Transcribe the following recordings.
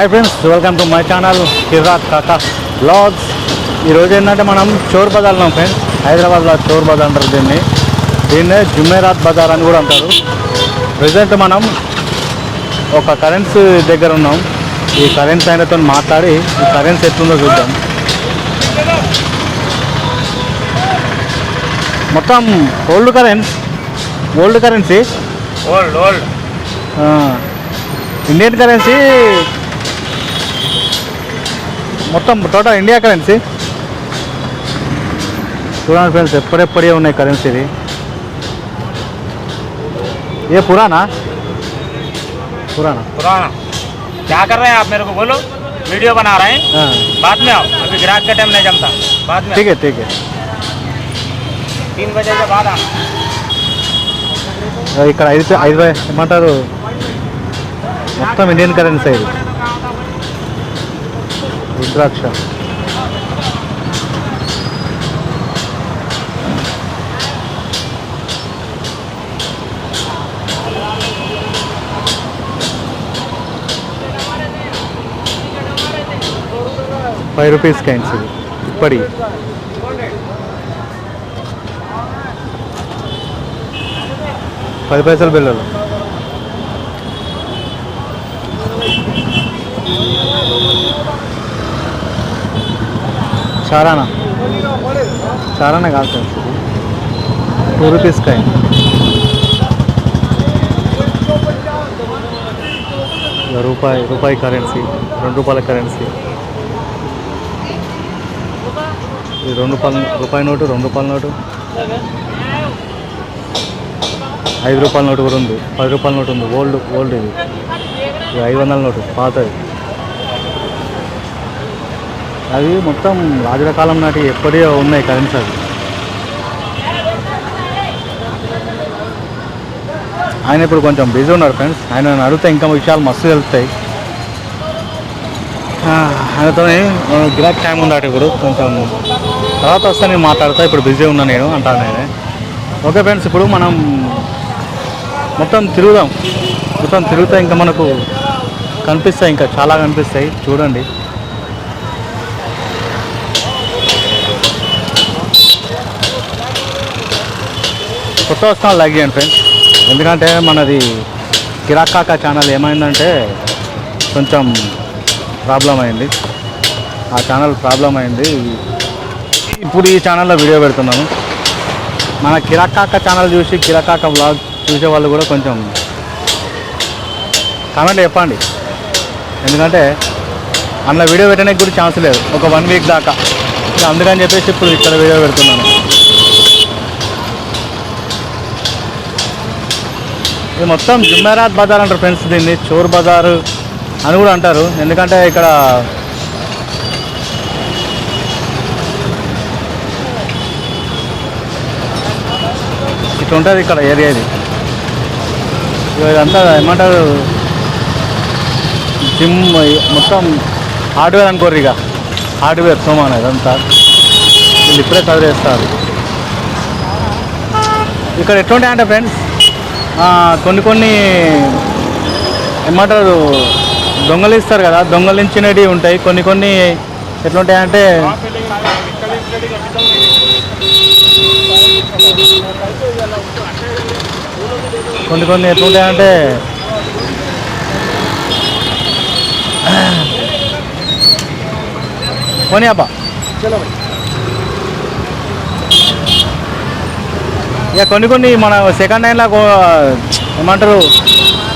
Hi friends welcome to my channel Kirak Kaka blogs ఈరోజు ఏంటంటే మనం చోర్ బజార్ ఉన్నాం ఫ్రెండ్స్ హైదరాబాద్లో చోర్ బజార్ అంటారు దీన్ని. దీన్నే జుమేరాత్ బజార్ అని కూడా అంటారు. ప్రజెంట్ మనం ఒక కరెన్స్ దగ్గర ఉన్నాం. ఈ కరెన్స్ ఆయనతో మాట్లాడి ఈ కరెన్స్ ఎట్లుందో చూద్దాం. మొత్తం old currency old currency old old Indian currency మొత్తం టోటల్ ఇండియా కరెన్సీ చూడండి ఫ్రెండ్స్ ఎప్పుడెప్పుడే ఉన్నాయి కరెన్సీ ఇది ఏ పురానా పురానా पुराना क्या कर रहे हैं आप मेरे को बोलो वीडियो बना रहे हैं हाँ, बाद में आओ अभी ग्राहक का टाइम नहीं जमता बाद में ठीक है ठीक है तीन बजे के बाद आना ఇక్కడ ఐదు ఐదు ఏమంటారు మొత్తం ఇండియన్ కరెన్సీ ఇది రుద్రాక్ష ఫైవ్ రూపీస్ కైన్స్ ఇది ఇప్పటి పది పైసలు బిల్లలు చారానా చారానా కాదు సార్. టూ రూపీస్ కాయ రూపాయి రూపాయి కరెన్సీ రెండు రూపాయల కరెన్సీ. ఇది రెండు రూపాయల రూపాయి నోటు రెండు రూపాయల నోటు. ఐదు రూపాయల నోటు కూడా ఉంది. పది రూపాయల నోటు ఉంది. ఓల్డ్ ఓల్డ్ ఇది. ఇది ఐదు వందల నోటు పాతది. అవి మొత్తం రాజుల కాలం నాటి ఎప్పుడే ఉన్నాయి కరెంట్స్ అవి. ఆయన ఇప్పుడు కొంచెం బిజీ ఉన్నారు ఫ్రెండ్స్. ఆయన అడిగితే ఇంకా విషయాలు మస్తు తెలుస్తాయి. ఆయనతో గిరాక్ టైం ఉందట ఇప్పుడు. కొంచెం తర్వాత వస్తే నేను మాట్లాడతా ఇప్పుడు బిజీ ఉన్నా నేను అంటాను నేనే ఓకే ఫ్రెండ్స్ ఇప్పుడు మనం మొత్తం తిరుగుదాం. మొత్తం తిరుగుతా ఇంకా మనకు కనిపిస్తాయి ఇంకా చాలా కనిపిస్తాయి. చూడండి. కొత్త వస్తున్నా లైక్ చేయండి ఫ్రెండ్స్. ఎందుకంటే మనది కిరాకాక ఛానల్ ఏమైందంటే కొంచెం ప్రాబ్లం అయింది. ఆ ఛానల్ ప్రాబ్లం అయింది. ఇప్పుడు ఈ ఛానల్లో వీడియో పెడుతున్నాను మన కిరాకాక ఛానల్ చూసి కిరాకాక బ్లాగ్ చూసే వాళ్ళు కూడా కొంచెం కామెంట్ చెప్పండి. ఎందుకంటే అందులో వీడియో పెట్టడానికి కూడా ఛాన్స్ లేదు. ఒక వన్ వీక్ దాకా. అందుకని చెప్పేసి ఇప్పుడు ఇక్కడ వీడియో పెడుతున్నాను. ఇది మొత్తం జుమ్మెరాత్ బజార్ అంటారు ఫ్రెండ్స్ దీన్ని చోర్ బజార్ అని కూడా అంటారు. ఎందుకంటే ఇక్కడ ఇట్లా ఉంటుంది ఇక్కడ ఏరియా ఇది. ఇదంతా ఏమంటారు? జిమ్ మొత్తం హార్డ్వేర్ అనుకోరు ఇక హార్డ్వేర్ సోమాన్ ఇదంతా. వీళ్ళు ఇప్పుడే చదివేస్తారు. ఇక్కడ ఎట్లుంటాయంటే ఫ్రెండ్స్? కొన్ని కొన్ని ఏమంటారు దొంగలిస్తారు కదా దొంగలించినవి ఉంటాయి. కొన్ని కొన్ని ఎట్లుంటాయంటే కొన్ని కొన్ని ఎట్లుంటాయంటే కొని అబ్బా. ఇక కొన్ని కొన్ని మన సెకండ్ హ్యాండ్లో ఏమంటారు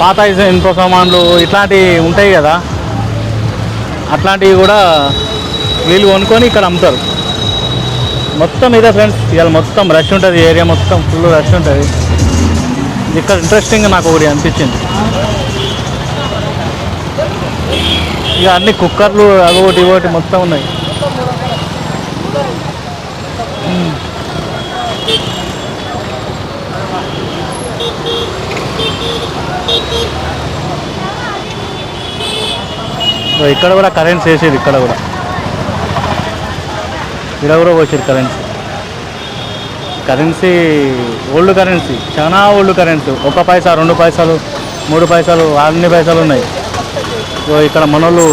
పాత ఇనుప సామాన్లు ఇట్లాంటివి ఉంటాయి కదా. అట్లాంటివి కూడా వీళ్ళు కొనుక్కొని ఇక్కడ అమ్ముతారు. మొత్తం ఇదే ఫ్రెండ్స్ ఇవాళ మొత్తం రష్ ఉంటుంది ఏరియా మొత్తం ఫుల్ రష్ ఉంటుంది. ఇక్కడ ఇంట్రెస్టింగ్ నాకు ఒకటి అనిపించింది. ఇక అన్ని కుక్కర్లు అవి ఒకటి ఒకటి మొత్తం ఉన్నాయి. సో ఇక్కడ కూడా కరెన్సీ వేసేది ఇక్కడ కూడా. ఇక్కడ కూడా పోసేది కరెన్సీ కరెన్సీ ఓల్డ్ కరెన్సీ చాలా ఓల్డ్ కరెన్సీ ఒక పైసా రెండు పైసలు మూడు పైసలు అన్ని పైసలు ఉన్నాయి. సో ఇక్కడ మనోళ్ళు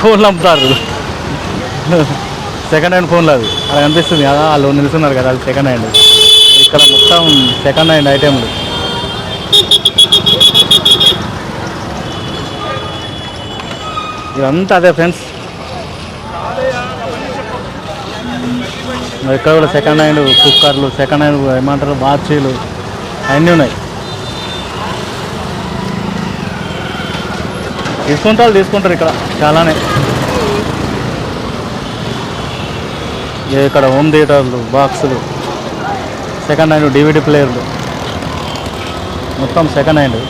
ఫోన్లు అమ్ముతారు సెకండ్ హ్యాండ్ ఫోన్లు అది అది అనిపిస్తుంది కదా వాళ్ళు నిలుస్తున్నారు కదా అది సెకండ్ హ్యాండ్ ఇక్కడ మొత్తం సెకండ్ హ్యాండ్ ఐటెంలు ఇదంతా అదే ఫ్రెండ్స్. ఇక్కడ కూడా సెకండ్ హ్యాండ్ కుక్కర్లు సెకండ్ హ్యాండ్ ఏమంటారు? బార్చీలు అన్నీ ఉన్నాయి. తీసుకుంటారు తీసుకుంటారు ఇక్కడ చాలానే. ఇక్కడ హోమ్ థియేటర్లు బాక్సులు సెకండ్ హ్యాండ్ డివిడి ప్లేయర్లు మొత్తం సెకండ్ హ్యాండ్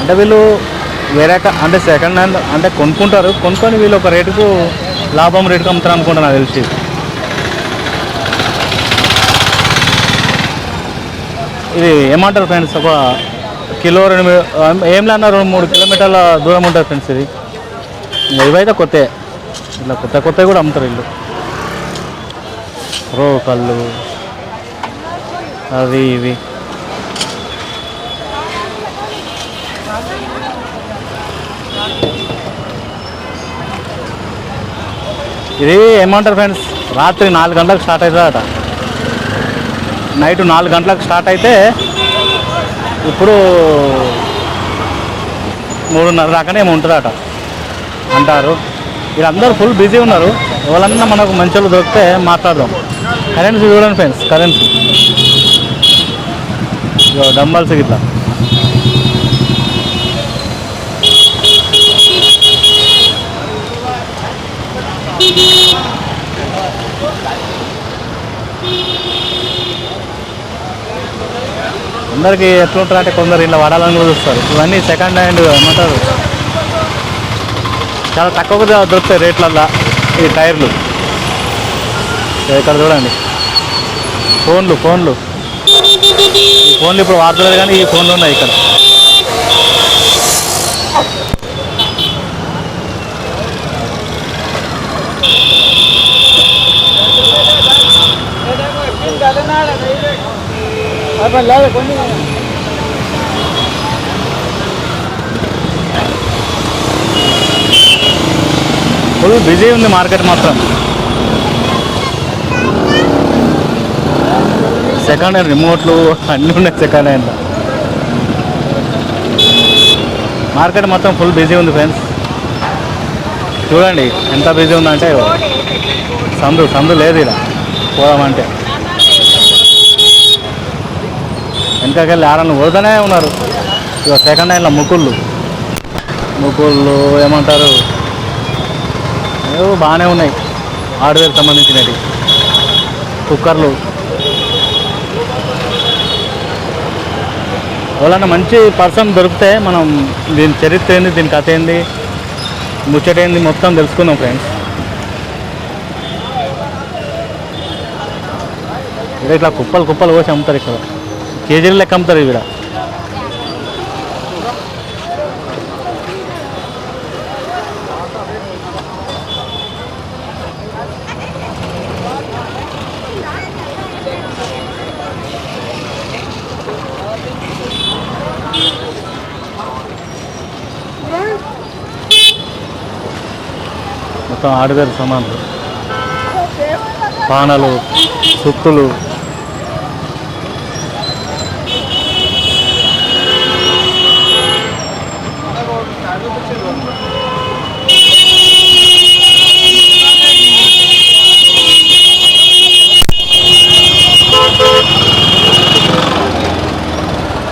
అంటే వీళ్ళు వేరే అంటే సెకండ్ హ్యాండ్ అంటే కొనుక్కుంటారు. కొనుక్కొని వీళ్ళు ఒక రేటుకు లాభం రేటుకు అమ్ముతారు అనుకుంటా నాకు తెలిసి. ఇది ఏమంటారు ఫ్రెండ్స్ ఒక కిలో రెండు ఏం లేన రెండు మూడు కిలోమీటర్ల దూరం ఉంటుంది ఫ్రెండ్స్ ఇది. ఇవైతే కొత్త. ఇట్లా కొత్త కొత్తవి కూడా అమ్ముతారు వీళ్ళు. రో కళ్ళు. అవి ఇవి. ఇది ఏమంటారు ఫ్రెండ్స్ రాత్రి నాలుగు గంటలకు స్టార్ట్ అవుతుందట. నైట్ నాలుగు గంటలకు స్టార్ట్ అయితే ఇప్పుడు మూడున్నర దాకానే ఏమో ఉంటుందట. అంటారు. వీళ్ళందరూ ఫుల్ బిజీ ఉన్నారు. ఎవరన్నా మనకు మంచి దొరికితే మాట్లాడదాం. కరెన్సీ చూడండి ఫ్రెండ్స్ కరెన్సీ డంబల్స్ ఇట్లా అందరికి ఎట్లుంటారు అంటే కొందరు ఇలా వాడాలని కూడా చూస్తారు. ఇవన్నీ సెకండ్ హ్యాండ్ ఏమంటారు? చాలా తక్కువ దొరుకుతాయి రేట్లల్లో ఈ టైర్లు. ఇక్కడ చూడండి. ఫోన్లు ఫోన్లు. ఈ ఫోన్లు ఇప్పుడు వాడలేదు కానీ ఈ ఫోన్లు ఉన్నాయి ఇక్కడ. ఫుల్ బిజీ ఉంది మార్కెట్ మాత్రం. సెకండ్ హ్యాండ్ రిమోట్లు అన్నీ ఉన్నాయి సెకండ్ హ్యాండ్ మార్కెట్ మొత్తం ఫుల్ బిజీ ఉంది ఫ్రెండ్స్ చూడండి ఎంత బిజీ ఉందంటే సందు సందు లేదు ఇలా పోదామంటే. వెనకకెళ్ళి ఆడని వరదనే ఉన్నారు. ఇక సెకండ్ హ్యాండ్లో ముకుళ్ళు. ముకుళ్ళు ఏమంటారు? ఏవో బాగానే ఉన్నాయి. హార్డ్వేర్ సంబంధించినవి. కుక్కర్లు. ఎవరన్నా మంచి పర్సన్ దొరికితే మనం దీని చరిత్ర ఏంది దీని కథ ఏంది ముచ్చట ఏంది మొత్తం తెలుసుకుందాం ఫ్రెండ్స్ ఇక్కడ ఇట్లా కుప్పలు కుప్పలు పోసి అమ్ముతారు ఇక్కడ. కేజీల లెక్క అమ్ముతారు ఇక్కడ మొత్తం హార్డ్వేర్ సామాన్లు పానలు సుత్తులు.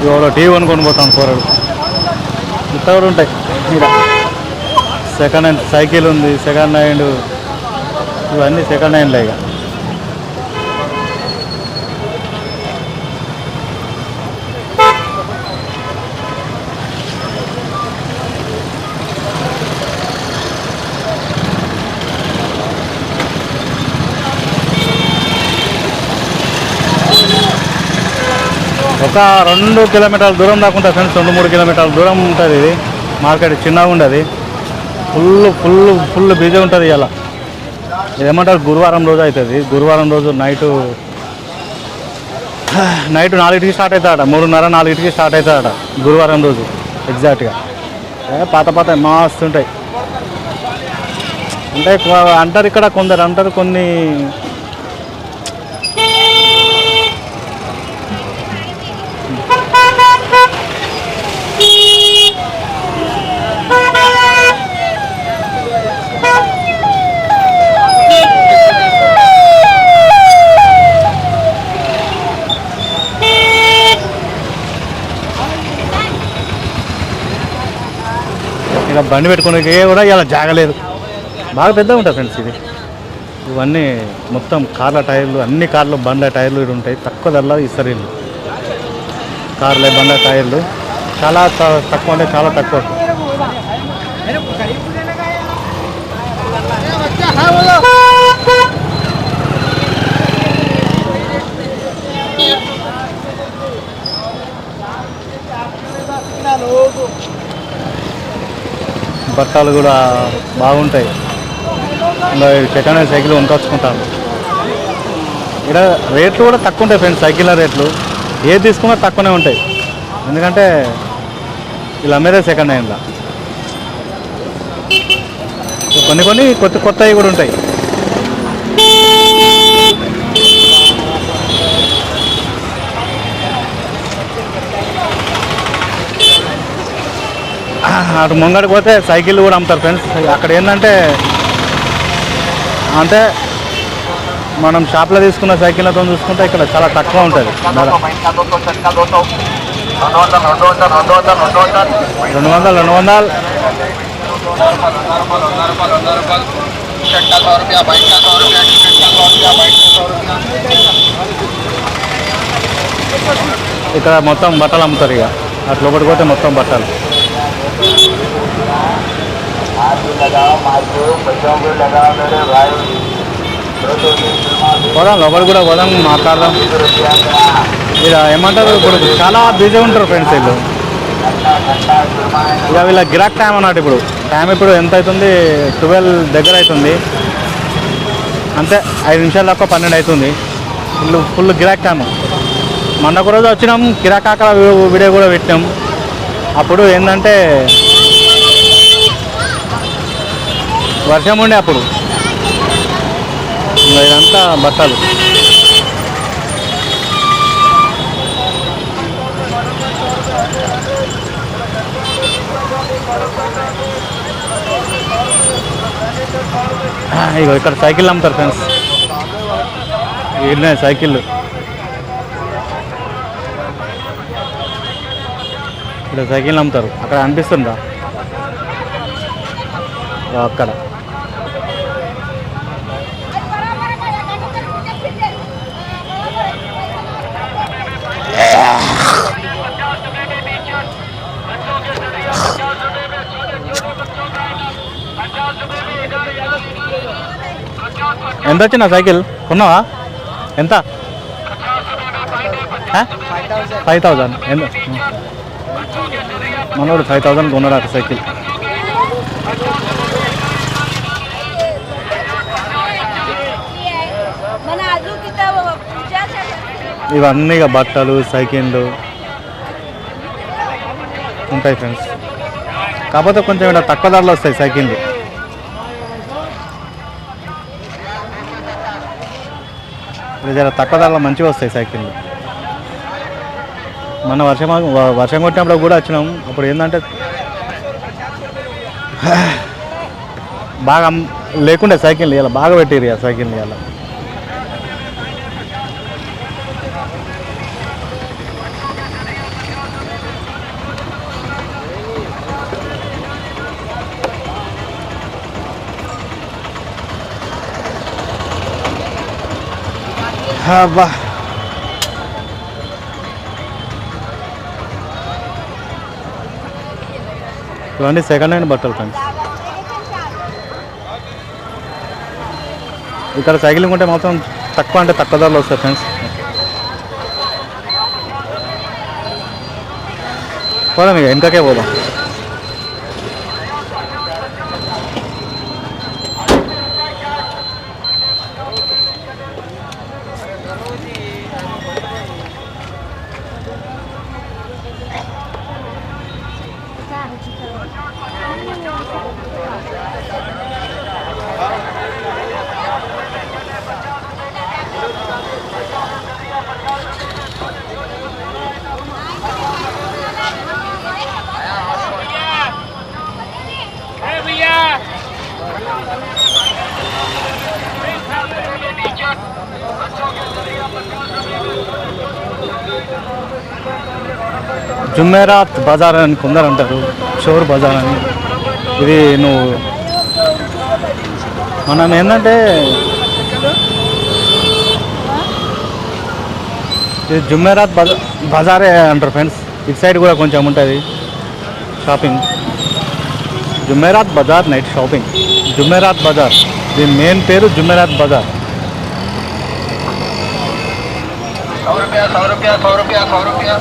ఇవాళ టీవీ అనుకొని పోతాం కూరలు. ఇంత కూడా ఉంటాయి. ఇక్కడ సెకండ్ హ్యాండ్ సైకిల్ ఉంది సెకండ్ హ్యాండ్ ఇవన్నీ సెకండ్ హ్యాండ్లే ఇక. ఒక రెండు కిలోమీటర్ల దూరం దాకా ఉంటుంది ఫ్రెండ్స్ రెండు మూడు కిలోమీటర్ల దూరం ఉంటుంది ఇది. మార్కెట్ చిన్నగా ఉండదు. ఫుల్ ఫుల్ ఫుల్ బిజీ ఉంటుంది ఇలా ఏమంటారు గురువారం రోజు అవుతుంది. గురువారం రోజు నైటు నైట్ నాలుగింటికి స్టార్ట్ అవుతాడ మూడున్నర నాలుగింటికి స్టార్ట్ అవుతాడ గురువారం రోజు ఎగ్జాక్ట్గా ఏ పాత పాత మస్తు ఉంటాయి. అంటే అంటారు ఇక్కడ కొందరు అంటారు కొన్ని బండి పెట్టుకునే కూడా ఇలా జాగలేదు. బాగా పెద్దగా ఉంటుంది ఫ్రెండ్స్ ఇది. ఇవన్నీ మొత్తం కార్ల టైర్లు అన్ని కార్లు బండ్ల టైర్లు ఇవి ఉంటాయి. తక్కువ ధరలో ఇస్తారు వీళ్ళు. కార్ల బండ్ల టైర్లు. చాలా త- తక్కువ అంటే చాలా తక్కువ. ఉంటుంది బట్టలు కూడా బాగుంటాయి. సెకండ్ హ్యాండ్ సైకిల్ కొనుకొచ్చుకుంటాను. ఇక్కడ రేట్లు కూడా తక్కువ ఉంటాయి ఫ్రెండ్స్ సైకిళ్ళ రేట్లు. ఏది తీసుకున్నా తక్కువనే ఉంటాయి. ఎందుకంటే వీళ్ళు అమ్మేదే సెకండ్ హ్యాండ్లో కొన్ని కొన్ని కొత్త కొత్తవి కూడా ఉంటాయి. అటు ముంగడికి పోతే సైకిల్ కూడా అమ్ముతారు ఫ్రెండ్స్ అక్కడ ఏంటంటే అంటే మనం షాప్లో తీసుకున్న సైకిళ్ళతో చూసుకుంటే ఇక్కడ చాలా తక్కువ ఉంటుంది. రెండు వందలు రెండు వందలు. ఇక్కడ మొత్తం బట్టలు అమ్ముతారు ఇక. అటు లోపలికి పోతే మొత్తం బట్టలు. పోదాం లోపల కూడా పోదాం మాట్లాడదాం. ఇక ఏమంటారు ఇప్పుడు చాలా బిజీ ఉంటారు ఫ్రెండ్స్ వీళ్ళు. ఇక వీళ్ళ గిరాక్ టైం అన్నట్టు ఇప్పుడు. టైం ఇప్పుడు ఎంత అవుతుంది? ట్వెల్వ్ దగ్గర అవుతుంది. అంతే ఐదు నిమిషాల దాకా పన్నెండు అవుతుంది. ఫుల్ ఫుల్ గిరాక్ టైం మొన్న ఒక రోజు వచ్చినాం కిరాకాకల వీడియో కూడా పెట్టినాం. అప్పుడు ఏంటంటే వర్షం ఉండే అప్పుడు. ఇదంతా బట్టలు. ఇగో ఇక్కడ సైకిల్ అమ్ముతారు ఫ్రెండ్స్. ఈయనే సైకిళ్ళు. ఇక్కడ సైకిల్ అమ్ముతారు అక్కడ అనిపిస్తుందా? అక్కడ. ఎంత వచ్చిన సైకిల్? కొన్నావా? ఎంత? Five thousand. ఎంత? మనోడు ఫైవ్ థౌజండ్ కొన్నాడు అక్కడ సైకిల్. ఇవన్నీ బట్టలు సైకిళ్ళు ఉంటాయి ఫ్రెండ్స్ కాకపోతే కొంచెం ఇక్కడ తక్కువ ధరలో వస్తాయి సైకిళ్ళు. ఇది జర తక్కువ ధరలో మంచిగా వస్తాయి సైకిళ్ళు. మన వర్షం వర్షం కొట్టినప్పుడు కూడా వచ్చినాం. అప్పుడు ఏంటంటే బాగా లేకుండా లేకుండే సైకిల్ ఇవ్వాలి బాగా పెట్టిరు ఇక సైకిల్ ఇవ్వాలి అబ్బా. ఇవన్నీ సెకండ్ హ్యాండ్ బట్టలు ఫ్రెండ్స్. ఇక్కడ సైకిలింగ్ ఉంటే మాత్రం తక్కువ అంటే తక్కువ ధరలో వస్తాయి ఫ్రెండ్స్. పోదాం ఇక వెనకకే పోదాం. జుమ్మేరాత్ బజార్ అని కొందరు అంటారు చోర్ బజార్ అని ఇది నువ్వు మనం ఏంటంటే ఇది జుమ్మేరాత్ బజా బజారే అంటారు ఫ్రెండ్స్ ఇటు సైడ్ కూడా కొంచెం ఉంటుంది shopping Jummerat Bazaar night shopping Jummerat Bazaar దీని మెయిన్ పేరు జుమ్మేరాత్ బజార్ सौ रुपया सौ रुपया सौ रुपया सौ रुपया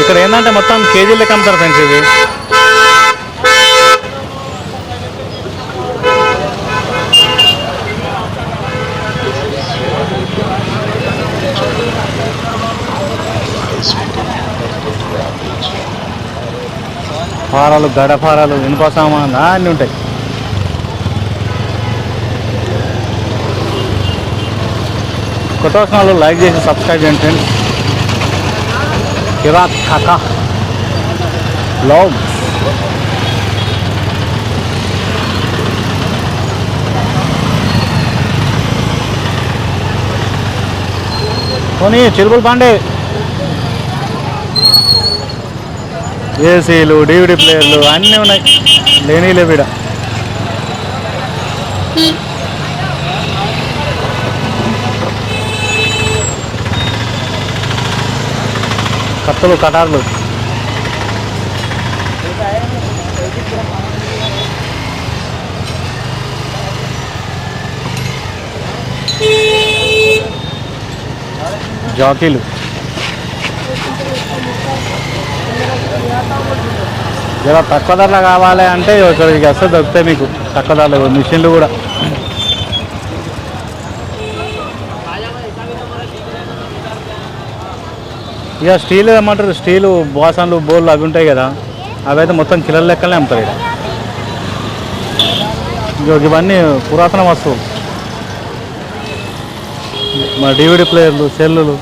ఇక్కడ ఏంటంటే మొత్తం కేజీలు లెక్క అమ్ముతారు ఫ్రెండ్స్ ఇవి. ఫారాలు గడఫారాలు ఇనుప సామాన్లు అన్నీ ఉంటాయి. కొత్త లైక్ చేసి సబ్స్క్రైబ్ చేయండి ఫ్రెండ్స్. కిరాక్ కాకా. బ్లాగ్స్ పోనీ చిలుపులు పాండే. ఏసీలు డివిడి ప్లేయర్లు అన్నీ ఉన్నాయి. లేనీలే వీడ. కత్తులు కటార్లు. జాకీలు. ఇలా తక్కువ ధరలో కావాలి అంటే ఇక్కడికి వస్తే దొరుకుతాయి మీకు. తక్కువ ధరలు మిషన్లు కూడా. ఇక స్టీల్ ఏమంటారు? స్టీలు బాసన్లు బోర్లు అవి ఉంటాయి కదా. అవి అయితే మొత్తం కిలోల లెక్కలనే అమ్ముతారు ఇక్కడ ఇవన్నీ పురాతన వస్తువులు. మా డివిడి ప్లేయర్లు సెల్లులు.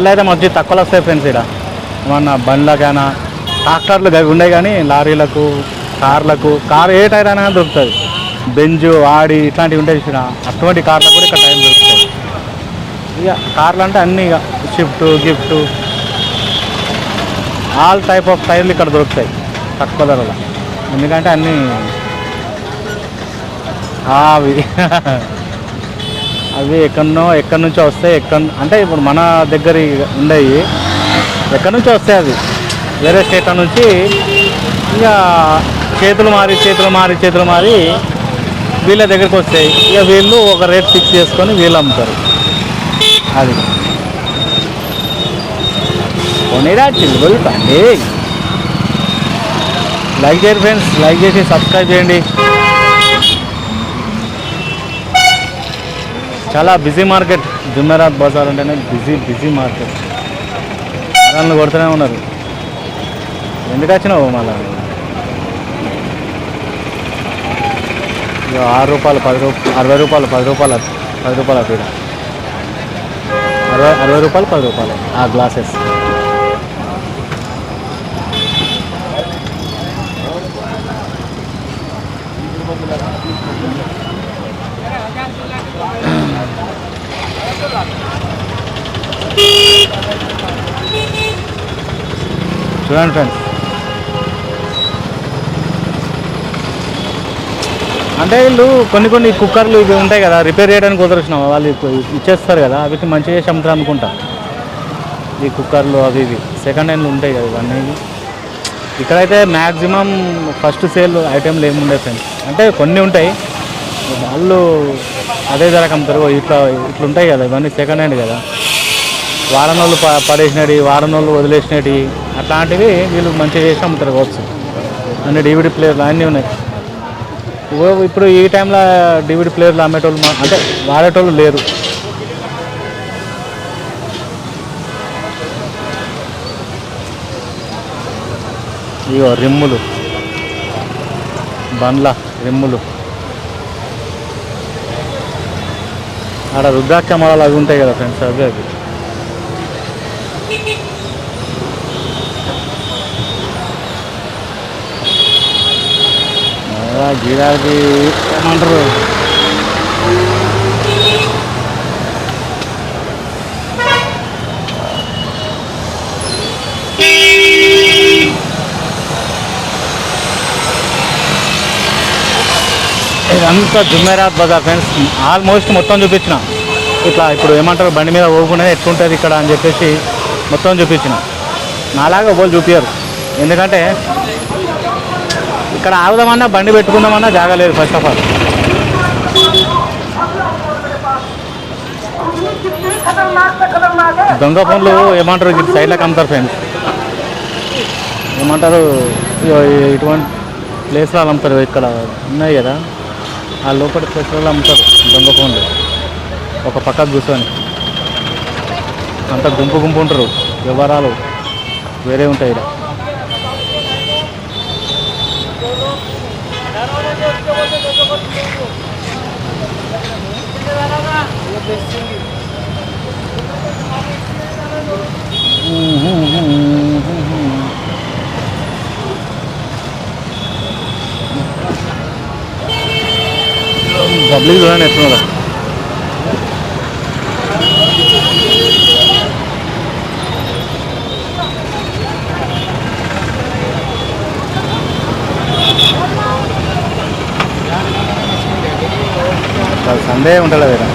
టైర్లు అయితే మంచి తక్కువలో వస్తాయి ఫ్రెండ్స్ ఇక్కడ ఏమన్నా బండ్లకైనా ట్రాక్టర్లు అవి ఉన్నాయి కానీ లారీలకు కార్లకు కార్ ఏ టైర్ అయినా దొరుకుతుంది బెంజ్ ఆడి ఇట్లాంటివి ఉంటాయి చూసిన అటువంటి కార్లకు కూడా ఇక్కడ టైం దొరుకుతాయి. ఇక కార్లు అంటే అన్నీ ఇక shift gift all type of టైర్లు ఇక్కడ దొరుకుతాయి తక్కువ ధరలో. ఎందుకంటే అన్నీ ఆ, అవి అవి ఎక్కడనో ఎక్కడి నుంచో వస్తాయి ఎక్కడ అంటే ఇప్పుడు మన దగ్గర ఉండేవి ఎక్కడి నుంచో వస్తాయి అవి? వేరే స్టేట్ల నుంచి ఇక చేతులు మారి చేతులు మారి చేతులు మారి వీళ్ళ దగ్గరికి వస్తాయి. ఇక వీళ్ళు ఒక రేట్ ఫిక్స్ చేసుకొని వీళ్ళు అమ్ముతారు. అది. కొనిరా చిల్లులు కండి లైక్ చేయండి ఫ్రెండ్స్. లైక్ చేసి సబ్స్క్రైబ్ చేయండి. చాలా బిజీ మార్కెట్ జుమ్మెరాత్ బజార్ అంటేనే బిజీ బిజీ మార్కెట్ వాళ్ళని కొడుతూనే ఉన్నారు. ఎందుకు వచ్చినావు మళ్ళా? ఆరు రూపాయలు పది రూపాయలు అరవై రూపాయలు పది రూపాయలు పది రూపాయలు అటు అరవై అరవై రూపాయలు పది రూపాయలు. ఆ గ్లాసెస్ చూడండి ఫ్రెండ్స్. అంటే వీళ్ళు కొన్ని కొన్ని కుక్కర్లు ఇవి ఉంటాయి కదా రిపేర్ చేయడానికి కుదరచ్చినాం వాళ్ళు ఇచ్చేస్తారు కదా వీటిని మంచిగా చేసి అమ్ముతారు అనుకుంటా. ఈ కుక్కర్లు అవి ఇవి. సెకండ్ హ్యాండ్లు ఉంటాయి కదా ఇవన్నీ. ఇక్కడైతే మ్యాక్సిమం ఫస్ట్ సేల్ ఐటెంలు ఏమి ఫ్రెండ్స్. అంటే కొన్ని ఉంటాయి. వాళ్ళు అదే ధరకు అమ్ముతారు. ఇట్లా ఇట్లుంటాయి కదా ఇవన్నీ సెకండ్ హ్యాండ్ కదా. వారం రోజులు పడేసినవి వారం రోజులు వదిలేసినవి అట్లాంటివి వీళ్ళు మంచిగా చేసి అమ్ముతారు కావచ్చు. అన్ని డివిడి ప్లేయర్లు అన్నీ ఉన్నాయి. ఇప్పుడు ఈ టైంలో డివిడి ప్లేయర్లు అమ్మేటోళ్ళు అంటే వాడేటోళ్ళు లేరు. ఇగో రిమ్ములు. బండ్ల రిమ్ములు. ఆడ రుద్రాక్ష మాలలు అవి ఉంటాయి కదా ఫ్రెండ్స్ అవి అవి. అలా ఏమంటారు? ఇదంతా జుమేరాత్ బజార్ ఫ్రెండ్స్. ఆల్మోస్ట్ మొత్తం చూపించిన. ఇట్లా ఇప్పుడు ఏమంటారు బండి మీద ఓపుకునేది ఎట్లుంటుంది ఇక్కడ అని చెప్పేసి మొత్తం చూపించిన. నాలాగా ఎవరు చూపించరు ఎందుకంటే ఇక్కడ ఆగుదామన్నా బండి పెట్టుకుందామన్నా జాగా లేదు ఫస్ట్ ఆఫ్ ఆల్ దొంగ ఫోన్లు ఏమంటారు? ఇటు సైడ్లకు అమ్ముతారు ఫ్రెండ్స్ ఏమంటారు? ఇటువంటి ప్లేస్లో అమ్ముతారు ఇక్కడ. ఉన్నాయి కదా. ఆ లోపల ప్లేస్లలో అమ్ముతారు దొంగ ఫోన్లు. ఒక పక్కకు కూర్చొని. అంత గుంపు గుంపు ఉంటారు. వివరాలు వేరే ఉంటాయి ఇక్కడ పబ్లిక్ చూడండి ఎట్లున్నదో సండే ఉంటాడు వేరే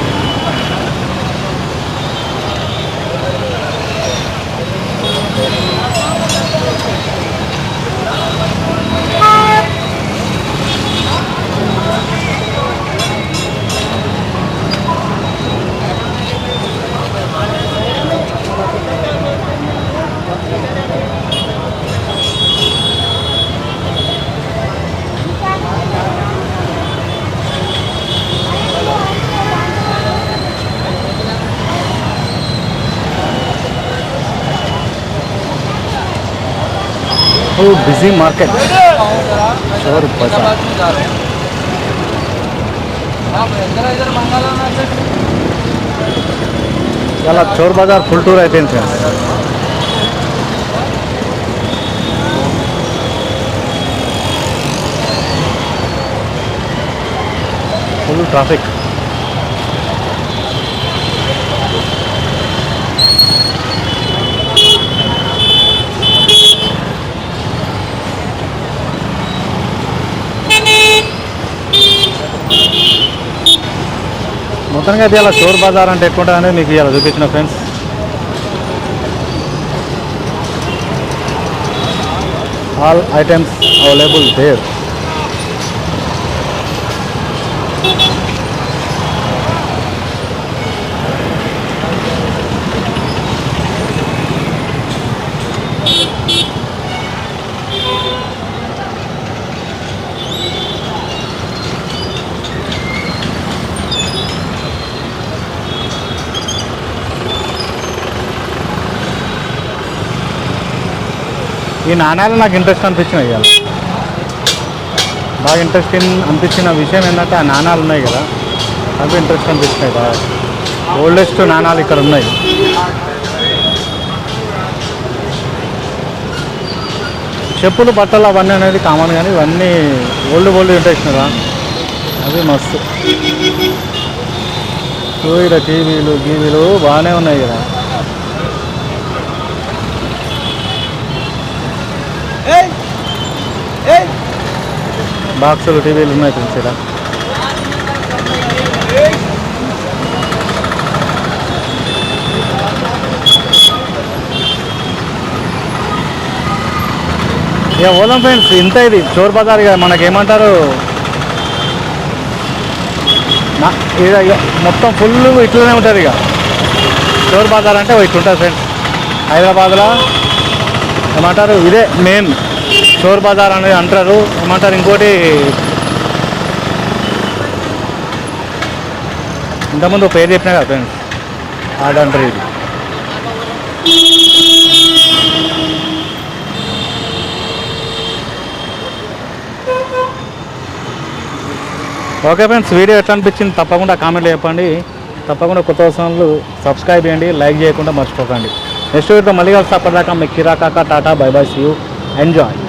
బిజీ మార్కెట్ చోరు బజార్ చాలా చోర్ బజార్ ఫుల్ టూర్ అయిపోయింది ఫ్రెండ్స్ ఫుల్ ట్రాఫిక్ మొత్తానికి అయితే ఇలా చోర్ బజార్ అంటే ఎక్కువ అనేది మీకు ఇలా చూపించిన friends. All items available there ఈ నాణ్యాలు నాకు ఇంట్రెస్ట్ అనిపించినాయి ఇవాళ. బాగా ఇంట్రెస్టింగ్ అనిపించిన విషయం ఏంటంటే ఆ నాణాలు ఉన్నాయి కదా అవి ఇంట్రెస్ట్ అనిపించినాయి బాగా. ఓల్డెస్ట్ నాణాలు ఇక్కడ ఉన్నాయి. చెప్పులు బట్టలు అవన్నీ అనేది కామన్ కానీ ఇవన్నీ ఓల్డ్ ఓల్డ్ ఇంట్రెస్ట్ కదా అవి మస్తు ఇక్కడ టీవీలు గీవీలు బాగానే ఉన్నాయి కదా. బాక్సులు టీవీలు ఉన్నాయి ఫ్రెండ్స్ ఇక్కడ. ఇక పోదాం ఫ్రెండ్స్ ఇంత ఇది చోర్ బజార్ ఇక మనకేమంటారు? నా- ఇక ఇక మొత్తం ఫుల్ ఇట్లనే ఉంటుంది ఇక. చోర్ బజార్ అంటే ఇట్లుంటుంది ఫ్రెండ్స్. హైదరాబాద్లో ఏమంటారు? ఇదే మెయిన్ స్టోర్ బజార్ అనేది అంటారు. ఏమంటారు? ఇంకోటి ఇంతకుముందు పేరు చెప్పినా కదా ఫ్రెండ్స్ ఆడంటారు ఇది. ఓకే ఫ్రెండ్స్ వీడియో ఎట్లా అనిపించింది తప్పకుండా కామెంట్లు చెప్పండి. తప్పకుండా కొత్త అవసరాలు సబ్స్క్రైబ్ చేయండి లైక్ చేయకుండా మర్చిపోకండి. नेक्स्ट वीडियो मल्ल कल सपा काका tata bye bye see you enjoy